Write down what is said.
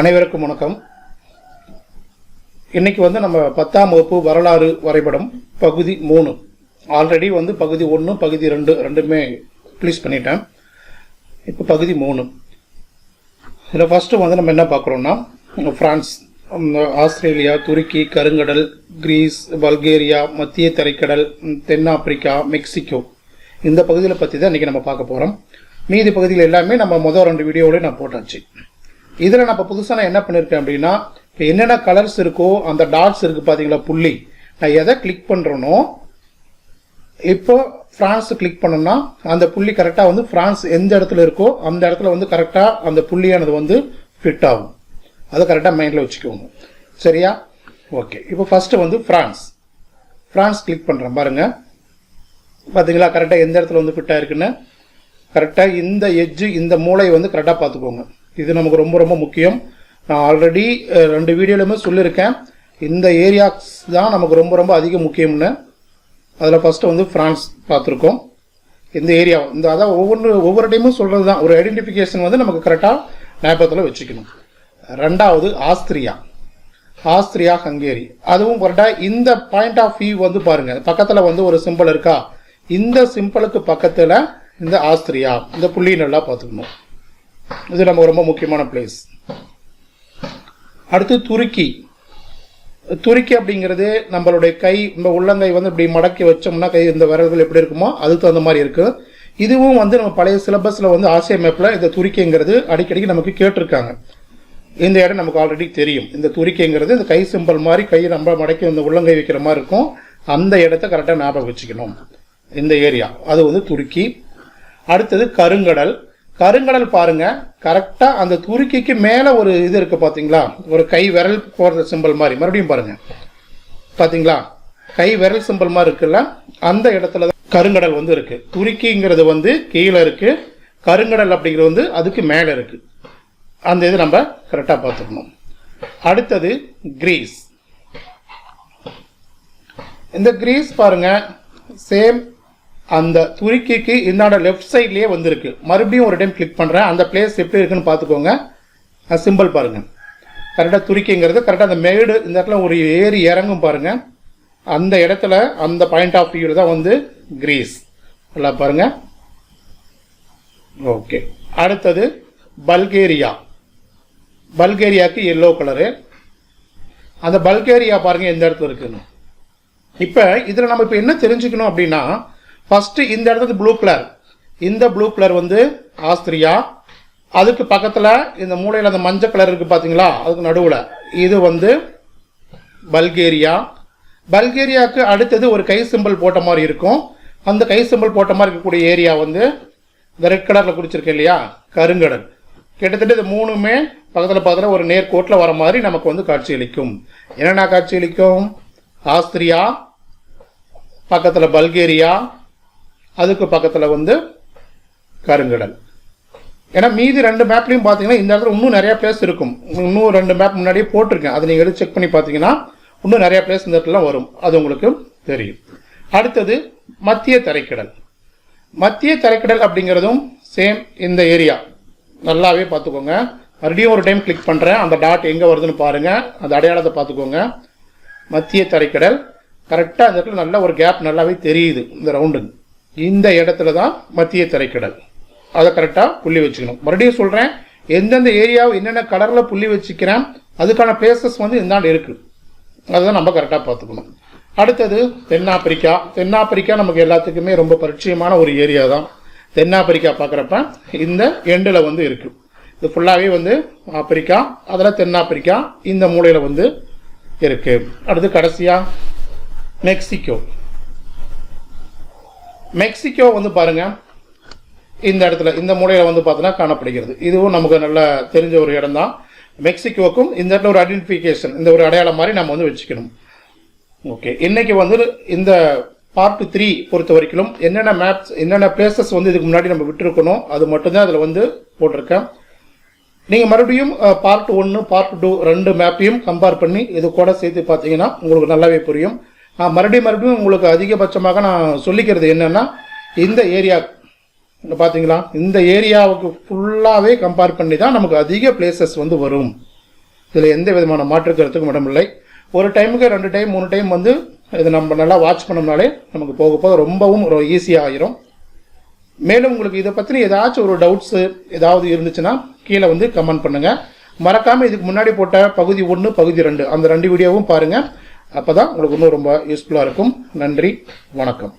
அனைவருக்கும் வணக்கம். இன்னைக்கு வந்து நம்ம பத்தாம் வகுப்பு வரலாறு வரைபடம் பகுதி மூணு. ஆல்ரெடி வந்து பகுதி ஒன்று பகுதி ரெண்டு ரெண்டுமே ப்ளீஸ் பண்ணிட்டேன். இப்போ பகுதி மூணு. இதில் ஃபஸ்ட்டு வந்து நம்ம என்ன பார்க்குறோம்னா ஃப்ரான்ஸ் ஆஸ்திரேலியா துருக்கி கருங்கடல் கிரீஸ் பல்கேரியா மத்திய தரைக்கடல் தென்னாப்பிரிக்கா மெக்சிகோ. இந்த பகுதியில் பற்றி தான் இன்றைக்கி நம்ம பார்க்க போகிறோம் மீதி பகுதியில் எல்லாமே நம்ம முதல் ரெண்டு வீடியோவிலே நான் போட்டாச்சு. இதில் நான் இப்போ புதுசாக நான் என்ன பண்ணியிருக்கேன் அப்படின்னா இப்போ என்னென்ன கலர்ஸ் இருக்கோ அந்த டாட்ஸ் இருக்குது பார்த்தீங்களா புள்ளி. நான் எதை கிளிக் பண்ணுறேனோ இப்போ ஃப்ரான்ஸ் கிளிக் பண்ணோம்னா அந்த புள்ளி கரெக்டாக வந்து ஃப்ரான்ஸ் எந்த இடத்துல இருக்கோ அந்த இடத்துல வந்து கரெக்டாக அந்த புள்ளியானது வந்து ஃபிட் ஆகும். அதை கரெக்டாக மைண்டில் வச்சுக்கோங்க. சரியா? ஓகே இப்போ ஃபஸ்ட்டு வந்து ஃப்ரான்ஸ் ஃப்ரான்ஸ் கிளிக் பண்ணுறேன் பாருங்கள் பார்த்தீங்களா கரெக்டாக எந்த இடத்துல வந்து ஃபிட்டாக இருக்குன்னு கரெக்டாக இந்த எஜ்ஜு இந்த மூளை வந்து கரெக்டாக பார்த்துக்கோங்க. இது நமக்கு ரொம்ப ரொம்ப முக்கியம். நான் ஆல்ரெடி ரெண்டு வீடியோலையுமே சொல்லியிருக்கேன். இந்த ஏரியாஸ் தான் நமக்கு ரொம்ப ரொம்ப அதிக முக்கியம்னு. அதில் ஃபஸ்ட்டு வந்து ஃப்ரான்ஸ் பார்த்துருக்கோம். இந்த ஏரியா இந்த அதான் ஒவ்வொன்று ஒவ்வொரு டைமும் சொல்கிறது தான். ஒரு ஐடென்டிஃபிகேஷன் வந்து நமக்கு கரெக்டாக ஞாபகத்தில் வச்சுக்கணும். ரெண்டாவது ஆஸ்திரியா. Austria Hungary. அதுவும் கரெக்டாக இந்த பாயிண்ட் ஆஃப் வியூ வந்து பாருங்கள் பக்கத்தில் வந்து ஒரு சிம்பிள் இருக்கா? இந்த சிம்பிளுக்கு பக்கத்தில் இந்த ஆஸ்திரியா இந்த புள்ளி நல்லா பார்த்துக்கணும். இது நமக்கு ரொம்ப முக்கியமான பிளேஸ் அடுத்து துருக்கி. துருக்கி அப்படிங்கிறது நம்மளுடைய கை இந்த உள்ளங்கை வந்து இப்படி மடக்கி வச்சோம்னா கை இந்த விரல்கள் எப்படி இருக்குமோ அதுக்கு தகுந்த மாதிரி இருக்குது இதுவும் வந்து நம்ம பழைய சிலபஸில் வந்து ஆசிய மேப்பில் இந்த துருக்கிங்கிறது அடிக்கடிக்கு நமக்கு கேட்டிருக்காங்க. இந்த இடம் நமக்கு ஆல்ரெடி தெரியும். இந்த துருக்கிங்கிறது இந்த கை சிம்பல் மாதிரி கை நம்ம மடக்கி இந்த உள்ளங்கை வைக்கிற மாதிரி இருக்கும். அந்த இடத்த கரெக்டாக ஞாபகம் வச்சுக்கணும். இந்த ஏரியா அது வந்து துருக்கி. அடுத்தது கருங்கடல். கருங்கடல் பாருங்க. கரெக்டா அந்த துருக்கிக்கு மேல ஒரு இது இருக்கு பாத்தீங்களா? ஒரு கை விரல் போடுற சிம்பல் மாதிரி. மறுபடியும் பாருங்க. பாத்தீங்களா? கை விரல் சிம்பல் மாதிரி இருக்குல்ல அந்த இடத்துல தான் கருங்கடல் வந்து இருக்கு. துருக்கிங்கிறது வந்து கீழே இருக்கு. கருங்கடல் அப்படிங்கிறது வந்து அதுக்கு மேல இருக்கு. அந்த இது நம்ம கரெக்டாக பார்த்துக்கணும். அடுத்தது கிரீஸ் இந்த கிரீஸ் பாருங்க. சேம் அந்த துருக்கிக்கு இந்தாண்ட லெஃப்ட் சைட்லேயே வந்திருக்கு. மறுபடியும் ஒரு டைம் கிளிக் பண்ணுறேன் அந்த பிளேஸ் எப்படி இருக்குன்னு பார்த்துக்கோங்க. சிம்பிள் பாருங்கள் கரெக்டாக துருக்கிங்கிறது கரெக்டாக அந்த மேடு இந்த இடத்துல ஒரு ஏறி இறங்கும் பாருங்கள் அந்த இடத்துல அந்த பாயிண்ட் ஆஃப் வியூவில் தான் வந்து கிரீஸ் நல்லா பாருங்கள் ஓகே அடுத்தது பல்கேரியா. பல்கேரியாவுக்கு எல்லோ கலரு அந்த பல்கேரியா பாருங்கள் எந்த இடத்துல இருக்குன்னு. இப்போ இதில் நம்ம இப்போ என்ன தெரிஞ்சுக்கணும் அப்படின்னா ஃபஸ்ட்டு இந்த இடத்துல ப்ளூ கலர் இந்த ப்ளூ கலர் வந்து ஆஸ்திரியா. அதுக்கு பக்கத்தில் இந்த மூலையில் அந்த மஞ்சள் கலர் இருக்குது பார்த்தீங்களா அதுக்கு நடுவில். இது வந்து பல்கேரியா. பல்கேரியாவுக்கு அடுத்தது ஒரு கை சிம்பிள் போட்ட மாதிரி இருக்கும். அந்த கை சிம்பிள் போட்ட மாதிரி இருக்கக்கூடிய ஏரியா வந்து இந்த ரெட் கலரில் குடிச்சிருக்கேன் இல்லையா? கருங்கடல். கிட்டத்தட்ட இது மூணுமே பக்கத்தில் பக்கத்தில் ஒரு நேர்கோட்டில் வர மாதிரி நமக்கு வந்து காட்சியளிக்கும் என்னென்ன காட்சியளிக்கும் ஆஸ்திரியா பக்கத்தில் பல்கேரியா அதுக்கு பக்கத்தில் வந்து கருங்கடல். ஏன்னா மீதி ரெண்டு மேப்லையும் பார்த்தீங்கன்னா இந்த இடத்துல இன்னும் நிறைய பிளேஸ் இருக்கும். இன்னும் ரெண்டு மேப் முன்னாடியே போட்டிருக்கேன். அதை நீங்கள் செக் பண்ணி பார்த்தீங்கன்னா இன்னும் நிறைய பிளேஸ் இந்த இடத்துல வரும். அது உங்களுக்கு தெரியும். அடுத்தது மத்திய தரைக்கடல். மத்திய தரைக்கடல் அப்படிங்கிறதும் சேம் இந்த ஏரியா நல்லாவே பார்த்துக்கோங்க மறுபடியும் ஒரு டைம் கிளிக் பண்ணுறேன் அந்த டாட் எங்கே வருதுன்னு பாருங்கள் அந்த அடையாளத்தை பார்த்துக்கோங்க மத்திய தரைக்கடல். கரெக்டாக அந்த இடத்துல நல்ல ஒரு கேப் நல்லாவே தெரியுது இந்த ரவுண்டுங்க இந்த இடத்துல தான் மத்திய தரைக்கடல். அதை கரெக்டாக புள்ளி வச்சுக்கணும். மறுபடியும் சொல்கிறேன் எந்தெந்த ஏரியாவை என்னென்ன கலரில் புள்ளி வச்சுக்கிறேன் அதுக்கான பிளேசஸ் வந்து இந்தாண்டு இருக்குது அதுதான் நம்ம கரெக்டாக பார்த்துக்கணும். அடுத்தது தென்னாப்பிரிக்கா. தென்னாப்பிரிக்கா நமக்கு எல்லாத்துக்குமே ரொம்ப பரிச்சயமான ஒரு ஏரியா தான். தென்னாப்பிரிக்கா பார்க்குறப்ப இந்த எண்டில் வந்து இருக்குது இது ஃபுல்லாகவே வந்து ஆப்பிரிக்கா அதில் தென்னாப்பிரிக்கா இந்த மூலையில் வந்து இருக்குது அடுத்து கடைசியாக மெக்சிகோ. மெக்சிகோ வந்து பாருங்கள் இந்த இடத்துல இந்த மூலையில் வந்து பார்த்தோன்னா காணப்படுகிறது. இதுவும் நமக்கு நல்ல தெரிஞ்ச ஒரு இடம் தான் மெக்சிகோவுக்கும் இந்த இடத்துல ஒரு ஐடென்டிஃபிகேஷன் இந்த ஒரு அடையாளம் மாதிரி நம்ம வந்து வச்சுக்கணும். ஓகே இன்றைக்கி வந்து இந்த பார்ட் த்ரீ பொறுத்த வரைக்கும் என்னென்ன மேப்ஸ் என்னென்ன பிளேசஸ் வந்து இதுக்கு முன்னாடி நம்ம விட்டுருக்கணும் அது மட்டும்தான் அதில் வந்து போட்டிருக்கேன். நீங்கள் மறுபடியும் பார்ட் ஒன்று பார்ட் டூ ரெண்டு மேப்பையும் கம்பேர் பண்ணி இது கூட சேர்த்து பார்த்தீங்கன்னா உங்களுக்கு நல்லாவே புரியும். மறுபடியும் மறுபடியும் உங்களுக்கு அதிகபட்சமாக நான் சொல்லிக்கிறது என்னென்னா இந்த ஏரியா பார்த்தீங்களா இந்த ஏரியாவுக்கு ஃபுல்லாகவே கம்பேர் பண்ணி தான் நமக்கு அதிக பிளேசஸ் வந்து வரும். இதில் எந்த விதமான மாற்று கருத்துக்கும் இடமில்லை ஒரு டைமுக்கு ரெண்டு டைம் மூணு டைம் வந்து இதை நம்ம நல்லா வாட்ச் பண்ணோம்னாலே நமக்கு போக போக ரொம்பவும் ஒரு ஈஸியாக ஆயிரும். மேலும் உங்களுக்கு இதை பற்றி ஏதாச்சும் ஒரு டவுட்ஸு ஏதாவது இருந்துச்சுன்னா கீழே வந்து கமெண்ட் பண்ணுங்கள் மறக்காமல் இதுக்கு முன்னாடி போட்ட பகுதி ஒன்று பகுதி ரெண்டு அந்த ரெண்டு வீடியோவும் பாருங்கள் அப்போ தான் உங்களுக்கு இன்னும் ரொம்ப யூஸ்ஃபுல்லாக இருக்கும். நன்றி வணக்கம்.